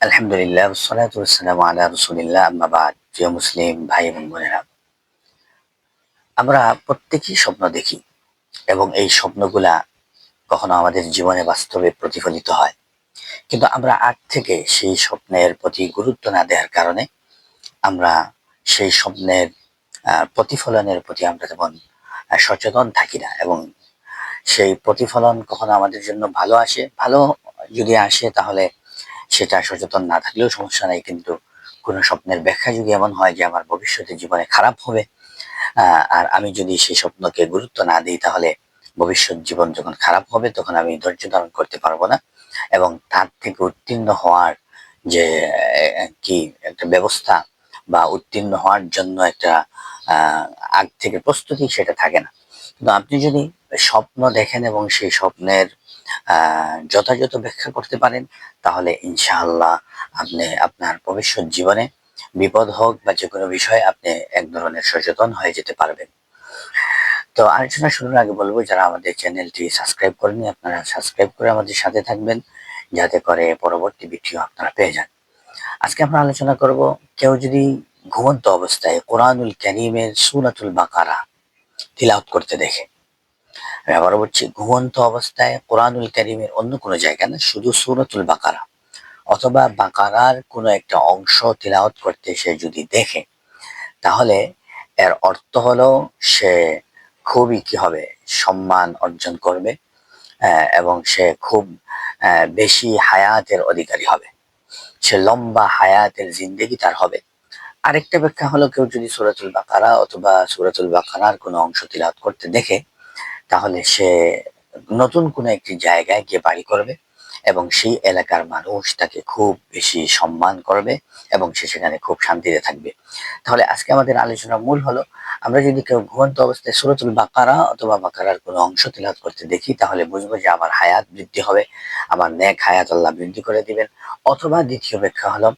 আলহামদুলিল্লাহ আমরা প্রত্যেকেই স্বপ্ন দেখি এবং এই স্বপ্নগুলা কখনো আমাদের জীবনে বাস্তবে প্রতিফলিত হয়। কিন্তু আমরা আগ থেকে সেই স্বপ্নের প্রতি গুরুত্ব না দেওয়ার কারণে আমরা সেই স্বপ্নের প্রতিফলনের প্রতি আমরা তেমন সচেতন থাকি না এবং সেই প্রতিফলন কখনো আমাদের জন্য ভালো আসে। ভালো যদি আসে তাহলে সেটা সচেতন না থাকলেও সমস্যা নাই, কিন্তু কোনো স্বপ্নের ব্যাখ্যা যদি এমন হয় যে আমার ভবিষ্যতে জীবনে খারাপ হবে আর আমি যদি সেই স্বপ্নকে গুরুত্ব না দিই, তাহলে ভবিষ্যৎ জীবন যখন খারাপ হবে, তখন আমি ধৈর্য ধারণ করতে পারব না। এবং তার থেকে উত্তীর্ণ হওয়ার যে কি একটা ব্যবস্থা বা উত্তীর্ণ হওয়ার জন্য একটা আগ থেকে প্রস্তুতি সেটা থাকে না। কিন্তু আপনি যদি স্বপ্ন দেখেন এবং সেই স্বপ্নের যথাযথ ব্যাখ্যা করতে পারেন, তাহলে ইনশাআল্লাহ আপনি আপনার ভবিষ্যৎ জীবনে বিপদ হোক বা যে কোনো বিষয়ে আপনি এক ধরনের সচেতন হয়ে যেতে পারবেন। তো আলোচনা শুরুর আগে বলব, যারা আমাদের চ্যানেলটি সাবস্ক্রাইব করেনি আপনারা সাবস্ক্রাইব করে আমাদের সাথে থাকবেন, যাতে করে পরবর্তী ভিডিও আপনারা পেয়ে যান। আজকে আমরা আলোচনা করব, কেউ যদি ঘুমন্ত অবস্থায় কোরআনুল ক্যারিমের সুরাতুল বাকারা তিলাওয়াত করতে দেখে আমি আবারও বলছি ঘুমন্ত অবস্থায় কোরআনুল ক্যারিমের অন্য কোনো জায়গা না, শুধু সুরতুল বাকারা। অথবা বাকারার কোনো একটা অংশ তিলাওয়াত করতে সে যদি দেখে, তাহলে এর অর্থ হলো সে খুবই কি হবে, সম্মান অর্জন করবে এবং সে খুব বেশি হায়াতের অধিকারী হবে। সে লম্বা হায়াতের জিন্দেগি তার হবে। আরেকটা ব্যাখ্যা হলো কেউ যদি সুরাতুল বাকারা অথবা সুরাতুল বাকারার কোনো অংশ তিলাওয়াত করতে দেখে তাহলে সে নতুন কোনো একটি জায়গায় গিয়ে বাড়ি করবে এবং সেই এলাকার মানুষ তাকে খুব বেশি সম্মান করবে এবং সে সেখানে খুব শান্তিতে থাকবে। তাহলে আজকে আমাদের আলোচনার মূল হলো, আমরা যদি কেউ ঘুমন্ত অবস্থায় সুরতুল বাকারা অথবা বাকারার কোনো অংশ তিলাত করতে দেখি, তাহলে বুঝব যে আমার হায়াত বৃদ্ধি হবে, আমার নেক হায়াত আল্লাহ বৃদ্ধি করে দিবেন। অথবা দ্বিতীয় ব্যাখ্যা হলো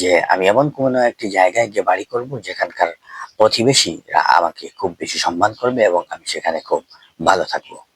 যে আমি এমন কোনো একটি জায়গায় গিয়ে বাড়ি করব যেখানকার প্রতিবেশীরা আমাকে খুব বেশি সম্মান করবে এবং আমি সেখানে খুব ভালো থাকব।